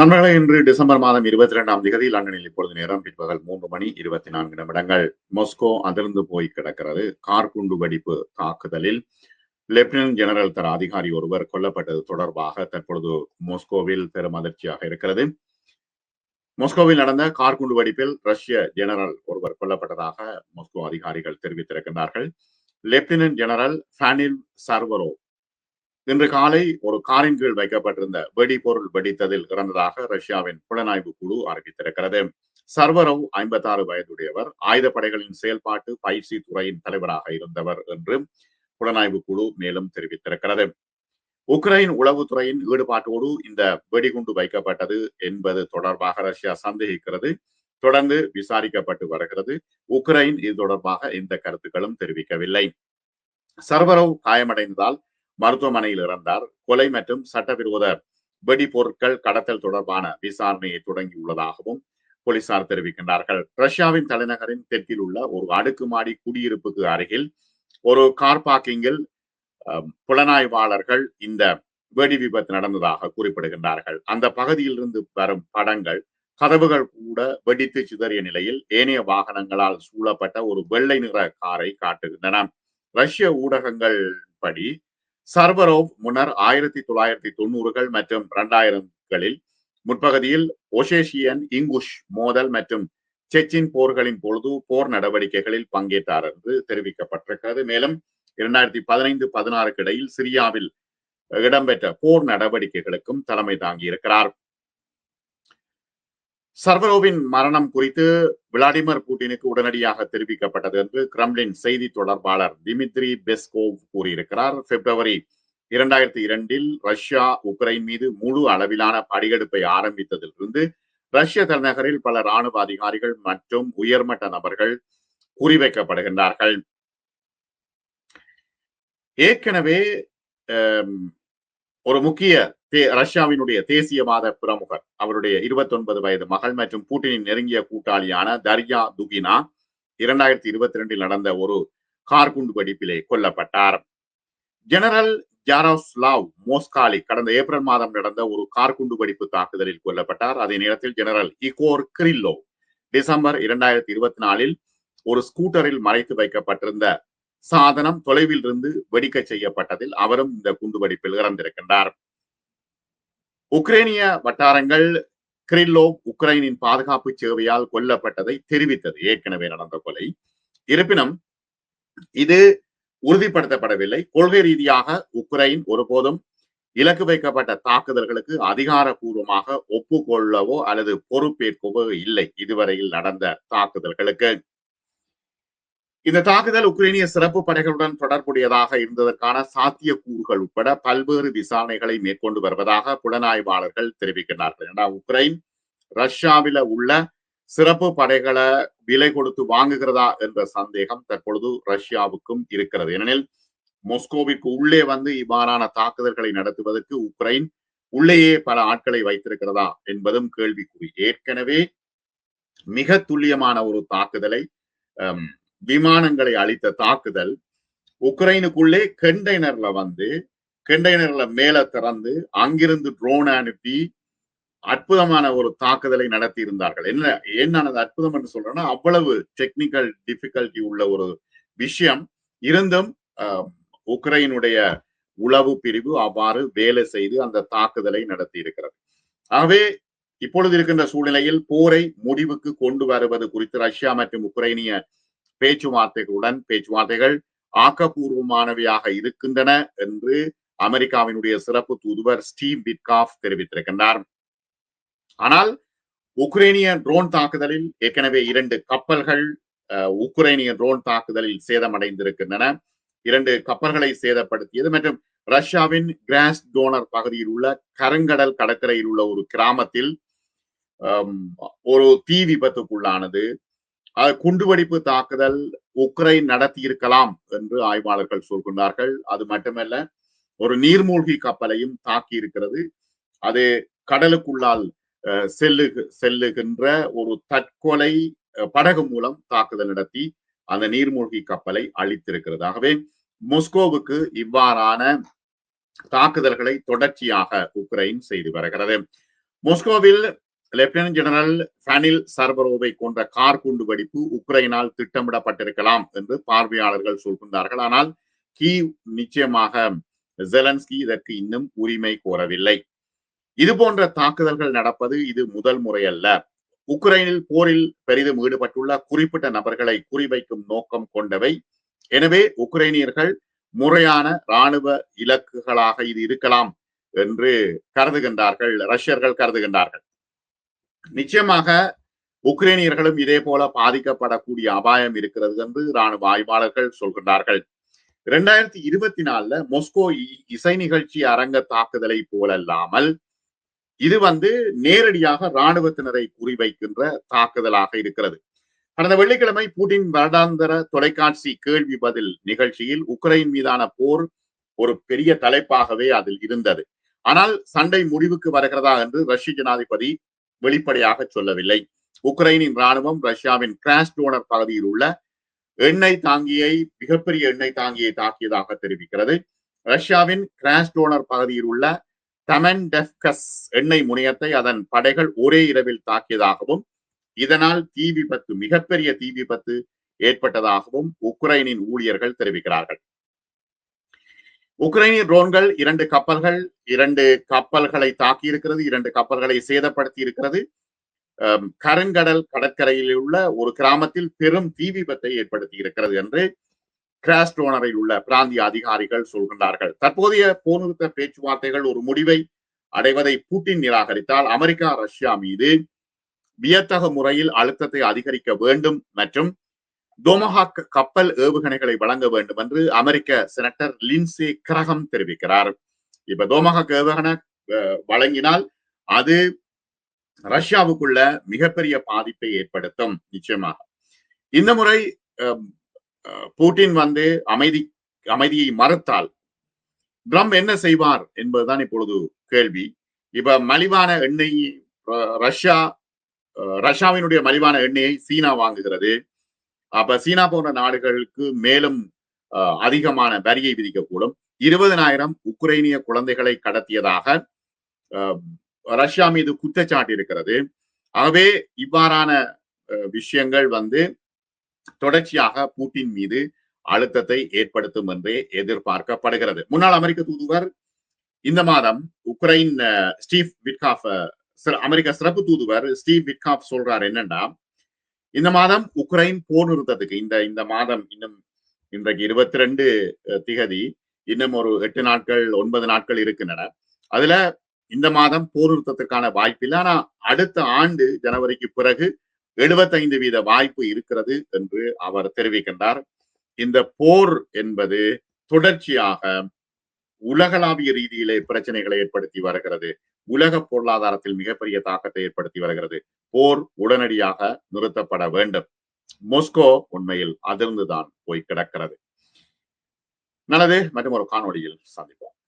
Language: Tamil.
நண்பர்களே இன்று டிசம்பர் மாதம் இருபத்தி இரண்டாம் தேதி லண்டனில் இப்பொழுது நேரம். பிற்பகல் மூன்று மணி இருபத்தி நான்கு நிமிடங்கள். மொஸ்கோ அதிர்ந்து போய் கிடக்கிறது. கார் குண்டு வெடிப்பு தாக்குதலில் லெப்டினன்ட் ஜெனரல் தர அதிகாரி ஒருவர் கொல்லப்பட்டது தொடர்பாக தற்பொழுது மொஸ்கோவில் பெரும் அதிர்ச்சியாக இருக்கிறது. மொஸ்கோவில் நடந்த கார் குண்டு வெடிப்பில் ரஷ்ய ஜெனரல் ஒருவர் கொல்லப்பட்டதாக மொஸ்கோ அதிகாரிகள் தெரிவித்திருக்கின்றார்கள். லெப்டினன்ட் ஜெனரல் ஃபேனில் சர்வரோ இன்று காலை ஒரு காரின் கீழ் வைக்கப்பட்டிருந்த வெடிபொருள் வெடித்ததில் இறந்ததாக ரஷ்யாவின் புலனாய்வு குழு அறிவித்திருக்கிறது. சர்வரவ் ஐம்பத்தாறு வயதுடையவர் ஆயுதப்படைகளின் செயல்பாட்டு பயிற்சி துறையின் தலைவராக இருந்தவர் என்று புலனாய்வு குழு மேலும் தெரிவித்திருக்கிறது. உக்ரைன் உளவுத்துறையின் ஈடுபாட்டோடு இந்த வெடிகுண்டு வைக்கப்பட்டது என்பது தொடர்பாக ரஷ்யா சந்தேகிக்கிறது. தொடர்ந்து விசாரிக்கப்பட்டு வருகிறது. உக்ரைன் இது தொடர்பாக எந்த கருத்துக்களும் தெரிவிக்கவில்லை. சர்வரவ் காயமடைந்ததால் மருத்துவமனையில் இறந்தார். கொலை மற்றும் சட்டவிரோத வெடிபொருட்கள் கடத்தல் தொடர்பான விசாரணையை தொடங்கியுள்ளதாகவும் போலீசார் தெரிவிக்கின்றார்கள். ரஷ்யாவின் தலைநகரின் தெற்கில் உள்ள ஒரு அடுக்குமாடி குடியிருப்புக்கு அருகில் ஒரு கார் பார்க்கிங்கில் புலனாய்வாளர்கள் இந்த வெடி விபத்து நடந்ததாக குறிப்பிடுகின்றார்கள். அந்த பகுதியில் இருந்து வரும் படங்கள் கதவுகள் கூட வெடித்து சிதறிய நிலையில் ஏனைய வாகனங்களால் சூழப்பட்ட ஒரு வெள்ளை நிற காரை காட்டுகின்றன. ரஷ்ய ஊடகங்கள் படி சர்வரோவ் முன்னர் ஆயிரத்தி தொள்ளாயிரத்தி தொண்ணூறுகள் மற்றும் இரண்டாயிரங்களில் முற்பகுதியில் ஒசேஷியன் இங்குஷ் மோதல் மற்றும் செச்சின் போர்களின் பொழுது போர் நடவடிக்கைகளில் பங்கேற்றார் என்று தெரிவிக்கப்பட்டிருக்கிறது. மேலும் இரண்டாயிரத்தி பதினைந்து பதினாறுக்கு இடையில் சிரியாவில் இடம்பெற்ற போர் நடவடிக்கைகளுக்கும் தலைமை தாங்கியிருக்கிறார். சர்வரோவின் மரணம் குறித்து விளாடிமிர் புட்டினுக்கு உடனடியாக தெரிவிக்கப்பட்டது என்று கிரம்லின் செய்தி தொடர்பாளர் திமித்ரி பெஸ்கோவ் கூறியிருக்கிறார். பிப்ரவரி இரண்டாயிரத்தி இரண்டில் ரஷ்யா உக்ரைன் மீது முழு அளவிலான படியெடுப்பை ஆரம்பித்ததிலிருந்து ரஷ்ய தலைநகரில் பல ராணுவ அதிகாரிகள் மற்றும் உயர்மட்ட நபர்கள் குறிவைக்கப்படுகின்றார்கள். ஏற்கனவே ஒரு முக்கிய ரஷ்யாவினுடைய தேசியவாத பிரமுகர். அவருடைய இருபத்தி ஒன்பது வயது மகள் மற்றும் பூட்டினின் நெருங்கிய கூட்டாளியான தர்யா துகினா இரண்டாயிரத்தி இருபத்தி ரெண்டில் நடந்த ஒரு கார்குண்டு வெடிப்பிலே கொல்லப்பட்டார். ஜெனரல் ஜாரோஸ்லாவ் மோஸ்காலி கடந்த ஏப்ரல் மாதம் நடந்த ஒரு கார்குண்டு வெடிப்பு தாக்குதலில் கொல்லப்பட்டார். அதே நேரத்தில் ஜெனரல் இகோர் கிரில்லோ டிசம்பர் இரண்டாயிரத்தி இருபத்தி நாலில் ஒரு ஸ்கூட்டரில் மறைத்து வைக்கப்பட்டிருந்த சாதனம் தொலைவில் இருந்து வெடிக்க செய்யப்பட்டதில் அவரும் இந்த குண்டு வெடிப்பில் இறந்திருக்கின்றார். உக்ரைனிய வட்டாரங்கள் கிரில்லோவ் உக்ரைனின் பாதுகாப்பு சேவையால் கொல்லப்பட்டதை தெரிவித்தது. ஏற்கனவே நடந்த கொலை. இருப்பினும் இது உறுதிப்படுத்தப்படவில்லை. கொள்கை ரீதியாக உக்ரைன் ஒருபோதும் இலக்கு வைக்கப்பட்ட தாக்குதல்களுக்கு அதிகாரபூர்வமாக ஒப்புக்கொள்ளவோ அல்லது பொறுப்பேற்கவோ இல்லை. இதுவரையில் நடந்த தாக்குதல்களுக்கு. இந்த தாக்குதல் உக்ரைனிய சிறப்பு படைகளுடன் தொடர்புடையதாக இருந்ததற்கான சாத்தியக்கூறுகள் உட்பட பல்வேறு விசாரணைகளை மேற்கொண்டு வருவதாக புலனாய்வாளர்கள் தெரிவிக்கிறார்கள் ஏன்னா உக்ரைன் ரஷ்யாவில உள்ள சிறப்பு படைகளை விலை கொடுத்து வாங்குகிறதா என்ற சந்தேகம் தற்பொழுது ரஷ்யாவுக்கும் இருக்கிறது. ஏனெனில் மொஸ்கோவிற்கு உள்ளே வந்து இவ்வாறான தாக்குதல்களை நடத்துவதற்கு உக்ரைன் உள்ளேயே பல ஆட்களை வைத்திருக்கிறதா என்பதும் கேள்விக்குறி. ஏற்கனவே மிக துல்லியமான ஒரு தாக்குதலை விமானங்களை அளித்த தாக்குதல் உக்ரைனுக்குள்ளே கண்டெய்னர்ல வந்து கண்டெய்னர்ல மேல திறந்து அங்கிருந்து ட்ரோன் அனுப்பி அற்புதமான ஒரு தாக்குதலை நடத்தி இருந்தார்கள் என்ன ஏன் அற்புதம் என்று சொல்றேன்னா அவ்வளவு டெக்னிக்கல் டிஃபிகல்டி உள்ள ஒரு விஷயம். இருந்தும் உக்ரைனுடைய உளவு பிரிவு அவ்வாறு வேலை செய்து அந்த தாக்குதலை நடத்தி இருக்கிறது ஆகவே இப்பொழுது இருக்கின்ற சூழ்நிலையில் போரை முடிவுக்கு கொண்டு வருவது குறித்து ரஷ்யா மற்றும் உக்ரைனிய பேச்சுவார்த்தைகளுடன் பேச்சுவார்த்தைகள் ஆக்கப்பூர்வமானவையாக இருக்கின்றன என்று அமெரிக்காவினுடைய சிறப்பு தூதுவர் ஸ்டீவ் பிட்காஃப் தெரிவித்திருக்கின்றார். ஆனால் உக்ரைனிய ட்ரோன் தாக்குதலில் ஏற்கனவே இரண்டு கப்பல்கள் உக்ரைனிய ட்ரோன் தாக்குதலில் சேதமடைந்திருக்கின்றன. இரண்டு கப்பல்களை சேதப்படுத்தியது மற்றும் ரஷ்யாவின் கிராஸ் டோனர் பகுதியில் உள்ள கருங்கடல் கடற்கரையில் உள்ள ஒரு கிராமத்தில் ஒரு தீ விபத்துக்குள்ளானது. குண்டுவெடிப்பு தாக்குதல் உக்ரைன் நடத்தியிருக்கலாம் என்று ஆய்வாளர்கள் சொல்கின்றார்கள். அது மட்டுமல்ல ஒரு நீர்மூழ்கி கப்பலையும் தாக்கி இருக்கிறது அது கடலுக்குள்ளால் செல்லு செல்லுகின்ற ஒரு தற்கொலை படகு மூலம் தாக்குதல் நடத்தி அந்த நீர்மூழ்கி கப்பலை அழித்திருக்கிறது. ஆகவே மொஸ்கோவுக்கு இவ்வாறான தாக்குதல்களை தொடர்ச்சியாக உக்ரைன் செய்து வருகிறது. மொஸ்கோவில் லெப்டினன்ட் ஜெனரல் ஃபனில் சர்பரோவை கொண்ட கார் குண்டு வெடிப்பு உக்ரைனால் திட்டமிடப்பட்டிருக்கலாம் என்று பார்வையாளர்கள் சொல்கின்றார்கள். ஆனால் கீவ் நிச்சயமாக ஜெலன்ஸ்கி இதற்கு இன்னும் உரிமை கோரவில்லை. இது போன்ற தாக்குதல்கள் நடப்பது இது முதல் முறை அல்ல உக்ரைனில் போரில் பெரிதும் ஈடுபட்டுள்ள குறிப்பிட்ட நபர்களை குறிவைக்கும் நோக்கம் கொண்டவை. எனவே உக்ரைனியர்கள் முறையான இராணுவ இலக்குகளாக இது இருக்கலாம் என்று கருதுகின்றார்கள் ரஷ்யர்கள் கருதுகின்றார்கள். நிச்சயமாக உக்ரைனியர்களும் இதே போல பாதிக்கப்படக்கூடிய அபாயம் இருக்கிறது என்று இராணுவ ஆய்வாளர்கள் சொல்கின்றார்கள். இரண்டாயிரத்தி இருபத்தி நாலுல மொஸ்கோ இசை நிகழ்ச்சி அரங்க தாக்குதலை போலல்லாமல் இது வந்து நேரடியாக இராணுவத்தினரை குறிவைக்கின்ற தாக்குதலாக இருக்கிறது. கடந்த வெள்ளிக்கிழமை பூட்டின் வருடாந்திர தொலைக்காட்சி கேள்வி பதில் நிகழ்ச்சியில் உக்ரைன் மீதான போர் ஒரு பெரிய தலைப்பாகவே அதில் இருந்தது. ஆனால் சண்டை முடிவுக்கு வருகிறதா என்று ரஷ்ய ஜனாதிபதி வெளிப்படையாக சொல்லவில்லை. உக்ரைனின் ராணுவம் ரஷ்யாவின் கிராஸ் டோனர் பகுதியில் உள்ள எண்ணெய் தாங்கியை மிகப்பெரிய எண்ணெய் தாங்கியை தாக்கியதாக தெரிவிக்கிறது. ரஷ்யாவின் கிராஸ் டோனர் பகுதியில் உள்ள டமன்டெஃப்கஸ் எண்ணெய் முனையத்தை அதன் படைகள் ஒரே இரவில் தாக்கியதாகவும் இதனால் தீ விபத்து மிகப்பெரிய தீ விபத்து ஏற்பட்டதாகவும் உக்ரைனின் ஊழியர்கள் தெரிவிக்கிறார்கள். உக்ரைனிய ட்ரோன்கள் இரண்டு கப்பல்கள் இரண்டு கப்பல்களை தாக்கி இருக்கிறது இரண்டு கப்பல்களை சேதப்படுத்தி இருக்கிறது கருங்கடல் கடற்கரையில் உள்ள ஒரு கிராமத்தில் பெரும் தீ விபத்தை ஏற்படுத்தி இருக்கிறது என்று கிராஸ்டோனரில் உள்ள பிராந்திய அதிகாரிகள் சொல்கின்றார்கள். தற்போதைய போர் நிறுத்த பேச்சுவார்த்தைகள் ஒரு முடிவை அடைவதை பூட்டின் நிராகரித்தால் அமெரிக்கா ரஷ்யா மீது வியத்தக முறையில் அழுத்தத்தை அதிகரிக்க வேண்டும் மற்றும் டோமஹாக் கப்பல் ஏவுகணைகளை வழங்க வேண்டும் என்று அமெரிக்க செனட்டர் லின்சே கிரகம் தெரிவிக்கிறார். இப்ப டோமஹாக் ஏவுகணை வழங்கினால் அது ரஷ்யாவுக்குள்ள மிகப்பெரிய பாதிப்பை ஏற்படுத்தும் நிச்சயமாக. இந்த முறை பூட்டின் வந்து அமைதி அமைதியை மறுத்தால் ட்ரம்ப் என்ன செய்வார் என்பதுதான் இப்பொழுது கேள்வி. இப்ப மலிவான எண்ணெய் ரஷ்யா ரஷ்யாவினுடைய மலிவான எண்ணெயை சீனா வாங்குகிறது. அப்ப சீனா போன்ற நாடுகளுக்கு மேலும் அதிகமான வரியை விதிக்கக்கூடும். இருபதனாயிரம் உக்ரைனிய குழந்தைகளை கடத்தியதாக ரஷ்யா மீது குற்றச்சாட்டு இருக்கிறது. ஆகவே இவ்வாறான விஷயங்கள் வந்து தொடர்ச்சியாக பூட்டின் மீது அழுத்தத்தை ஏற்படுத்தும் என்றே எதிர்பார்க்கப்படுகிறது. முன்னாள் அமெரிக்க தூதுவர் இந்த மாதம் உக்ரைன் ஸ்டீவ் விட்காஃப் அமெரிக்க சிறப்பு தூதுவர் ஸ்டீவ் விட்காஃப் சொல்றார் என்னன்னா இந்த மாதம் உக்ரைன் போர் நிறுத்தத்துக்கு இந்த இந்த மாதம் இன்னும் இன்றைக்கு இருபத்தி ரெண்டு திகதி இன்னும் ஒரு எட்டு நாட்கள் ஒன்பது நாட்கள் இருக்கின்றன. அதுல இந்த மாதம் போர் வாய்ப்பு இல்லை. ஆனா அடுத்த ஆண்டு ஜனவரிக்கு பிறகு எழுபத்தைந்து வீத வாய்ப்பு இருக்கிறது என்று அவர் தெரிவிக்கின்றார். இந்த போர் என்பது தொடர்ச்சியாக உலகளாவிய ரீதியிலே பிரச்சனைகளை ஏற்படுத்தி வருகிறது. உலக பொருளாதாரத்தில் மிகப்பெரிய தாக்கத்தை ஏற்படுத்தி வருகிறது. போர் உடனடியாக நிறுத்தப்பட வேண்டும். மொஸ்கோ உண்மையில் அதிர்ந்துதான் போய் கிடக்கிறது. நல்லது மற்றும் ஒரு காணொலியில் சந்திப்போம்.